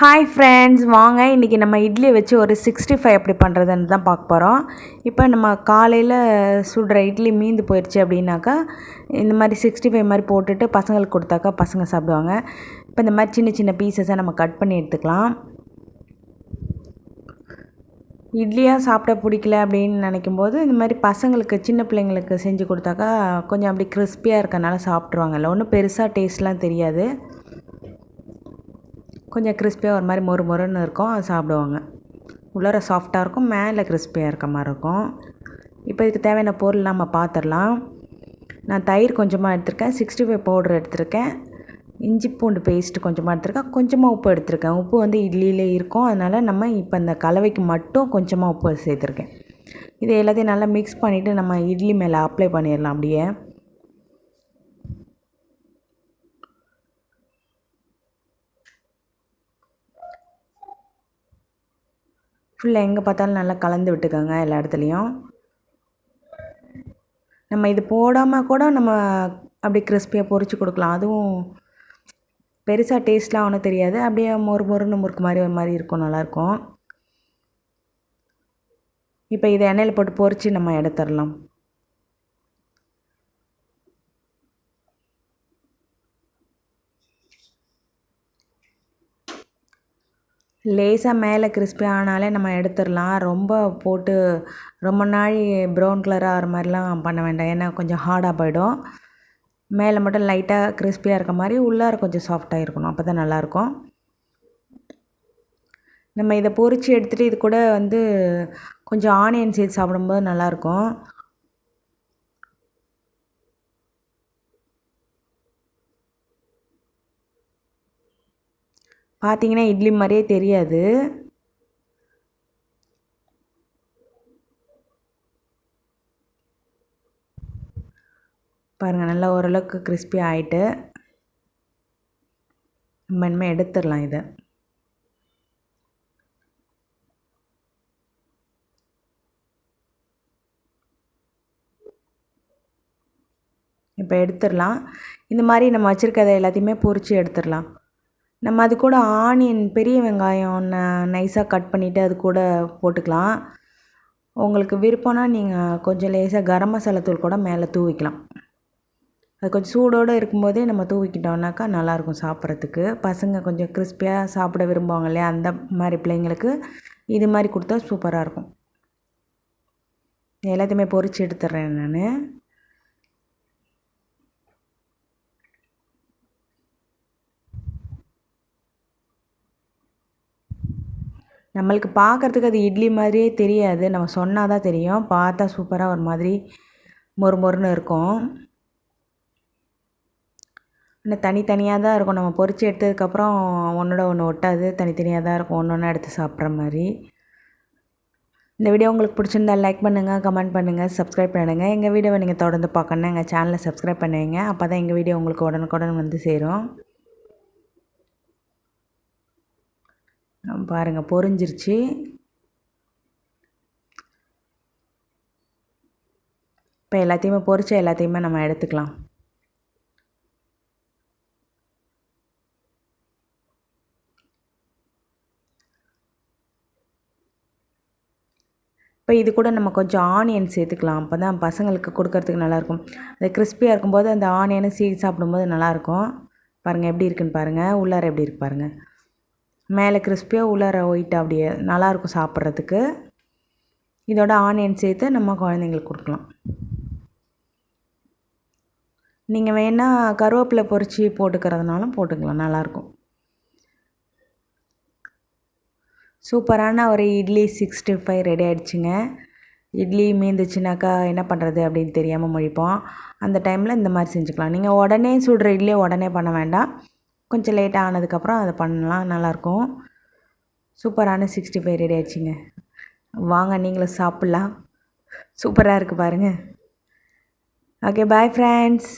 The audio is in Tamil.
ஹாய் ஃப்ரெண்ட்ஸ் வாங்க. இன்றைக்கி நம்ம இட்லி வச்சு ஒரு சிக்ஸ்டி ஃபைவ் எப்படி பண்ணுறதுன்னு தான் பார்க்க போகிறோம் இப்போ நம்ம காலையில் சுடுற இட்லி மீந்து போயிடுச்சு அப்படின்னாக்கா இந்த மாதிரி சிக்ஸ்டி ஃபைவ் மாதிரி போட்டுட்டு பசங்களுக்கு கொடுத்தாக்கா பசங்க சாப்பிடுவாங்க. இப்போ இந்த மாதிரி சின்ன சின்ன பீசஸை நம்ம கட் பண்ணி எடுத்துக்கலாம். இட்லியாக சாப்பிட பிடிக்கல அப்படின்னு நினைக்கும் போது இந்த மாதிரி பசங்களுக்கு சின்ன பிள்ளைங்களுக்கு செஞ்சு கொடுத்தாக்கா கொஞ்சம் அப்படி கிறிஸ்பியாக இருக்கனால சாப்பிட்ருவாங்கல்ல ஒன்றும் பெருசாக டேஸ்ட்லாம் தெரியாது. கொஞ்சம் கிறிஸ்பியாக ஒரு மாதிரி மொறு மொறுன்னு இருக்கும் அது சாப்பிடுவாங்க. உள்ளார சாஃப்டாக இருக்கும் மேலே கிறிஸ்பியாக இருக்க மாதிரி இருக்கும். இப்போ இதுக்கு தேவையான பொருள் நம்ம பார்த்துடலாம் நான் தயிர் கொஞ்சமாக எடுத்திருக்கேன் சிக்ஸ்டி ஃபைவ் பவுடர் எடுத்திருக்கேன். இஞ்சி பூண்டு பேஸ்ட்டு கொஞ்சமாக எடுத்திருக்கேன் கொஞ்சமாக உப்பு எடுத்திருக்கேன். உப்பு வந்து இட்லியிலே இருக்கும் அதனால் நம்ம இப்போ இந்த கலவைக்கு மட்டும் கொஞ்சமாக உப்பு சேர்த்துருக்கேன். இது எல்லாத்தையும் நல்லா மிக்ஸ் பண்ணிவிட்டு நம்ம இட்லி மேலே அப்ளை பண்ணிடலாம் அப்படியே. ஃபுல்லாக எங்கே பார்த்தாலும் நல்லா கலந்து விட்டுக்கோங்க எல்லா இடத்துலையும். நம்ம இது போடாமல் கூட நம்ம அப்படி கிறிஸ்பியாக பொறிச்சு கொடுக்கலாம். அதுவும் பெருசாக டேஸ்ட்லாம் ஒன்றும் தெரியாது. அப்படியே மொறு மொறுன்னு முறுக்கு மாதிரி ஒரு மாதிரி இருக்கும் நல்லாயிருக்கும் இப்போ இதை எண்ணெயில் போட்டு பொறிச்சு நம்ம எடுத்துடலாம். லேசாக மேலே கிறிஸ்பி ஆனாலே நம்ம எடுத்துடலாம். ரொம்ப போட்டு ரொம்ப நாள் ப்ரௌன் கலராக ஆகிற மாதிரிலாம் பண்ண வேண்டாம். ஏன்னா கொஞ்சம் ஹார்டாக போயிடும். மேலே மட்டும் லைட்டாக கிறிஸ்பியாக இருக்க மாதிரி உள்ளார கொஞ்சம் சாஃப்டாக இருக்கணும். அப்போ தான் நல்லாயிருக்கும். நம்ம இதை பொறிச்சு எடுத்துகிட்டு இது கூட வந்து கொஞ்சம் ஆனியன் சேர்த்து சாப்பிடும்போது நல்லாயிருக்கும். பார்த்தீங்கன்னா இட்லி மாதிரியே தெரியாது. பாருங்கள் நல்லா ஓரளவுக்கு கிறிஸ்பி ஆகிட்டு நம்ம இனிமேல் எடுத்துடலாம் இதை. இப்போ எடுத்துடலாம். இந்த மாதிரி நம்ம வச்சுருக்கதை எல்லாத்தையுமே பொறிச்சு எடுத்துடலாம். நம்ம அது கூட ஆனியன் பெரிய வெங்காயம் ந நைஸாக கட் பண்ணிவிட்டு அது கூட போட்டுக்கலாம். உங்களுக்கு விருப்பம்னா நீங்கள் கொஞ்சம் லேசாக கரம் மசாலா தூள் கூட மேலே தூவிக்கலாம். அது கொஞ்சம் சூடோடு இருக்கும்போதே நம்ம தூவிக்கிட்டோம்னாக்கா நல்லாயிருக்கும் சாப்பிட்றதுக்கு. பசங்க கொஞ்சம் கிறிஸ்பியாக சாப்பிட விரும்புவாங்க இல்லையா? அந்த மாதிரி பிள்ளைங்களுக்கு இது மாதிரி கொடுத்தா சூப்பராக இருக்கும். எல்லாத்தையுமே பொறிச்சு எடுத்துட்றேன் நான். நம்மளுக்கு பார்க்குறதுக்கு அது இட்லி மாதிரியே தெரியாது. நம்ம சொன்னால் தான் தெரியும். பார்த்தா சூப்பராக ஒரு மாதிரி மொறு மொறுன்னு இருக்கும். ஆனால் தனித்தனியாக தான் இருக்கும். நம்ம பொறிச்சு எடுத்ததுக்கப்புறம் ஒன்றோட ஒன்று ஒட்டாது. தனித்தனியாக தான் இருக்கும். ஒன்று ஒன்றா எடுத்து சாப்பிட்ற மாதிரி. இந்த வீடியோ உங்களுக்கு பிடிச்சிருந்தா லைக் பண்ணுங்கள் கமெண்ட் பண்ணுங்கள் சப்ஸ்கிரைப் பண்ணுங்கள் எங்கள் வீடியோவை நீங்கள் தொடர்ந்து பார்க்கணுன்னா எங்கள் சேனலை சப்ஸ்கிரைப் பண்ணுவீங்க அப்போ தான் எங்கள் வீடியோ உங்களுக்கு உடனுக்குடன் வந்து சேரும். பாருங்கள் பொரிஞ்சிருச்சு. இப்போ எல்லாத்தையுமே பொரிச்ச எல்லாத்தையுமே நம்ம எடுத்துக்கலாம். இப்போ இது கூட நம்ம கொஞ்சம் ஆனியன் சேர்த்துக்கலாம். அப்போ தான் பசங்களுக்கு கொடுக்கறதுக்கு நல்லாயிருக்கும். அது கிறிஸ்பியாக இருக்கும்போது அந்த ஆனியனும் சீ சாப்பிடும்போது நல்லாயிருக்கும். பாருங்கள் எப்படி இருக்குன்னு பாருங்கள் உள்ளார எப்படி இருக்கு பாருங்கள் மேலே கிறிஸ்பியாக உள்ளார ஒயிட் அப்படியே நல்லாயிருக்கும் சாப்பிட்றதுக்கு. இதோட ஆனியன் சேர்த்து நம்ம குழந்தைங்களுக்கு கொடுக்கலாம். நீங்கள் வேணால் கருவேப்பிலை பொறிச்சு போட்டுக்கிறதுனாலும் போட்டுக்கலாம் நல்லாயிருக்கும். சூப்பரான ஒரு இட்லி சிக்ஸ்டி ஃபைவ் ரெடி ஆகிடுச்சுங்க இட்லி மீந்துச்சுனாக்கா என்ன பண்ணுறது அப்படின்னு தெரியாமல் முழிப்போம். அந்த டைமில் இந்த மாதிரி செஞ்சுக்கலாம். நீங்கள் உடனே சுடுற இட்லியை உடனே பண்ண வேண்டாம். கொஞ்சம் லேட்டாக ஆனதுக்கப்புறம் அதை பண்ணலாம் நல்லாயிருக்கும். சூப்பரான சிக்ஸ்டி ஃபைவ் ரெடி ஆயிடுச்சுங்க. வாங்க நீங்களும் சாப்பிட்லாம். சூப்பராக இருக்குது பாருங்கள் ஓகே பாய் ஃப்ரெண்ட்ஸ்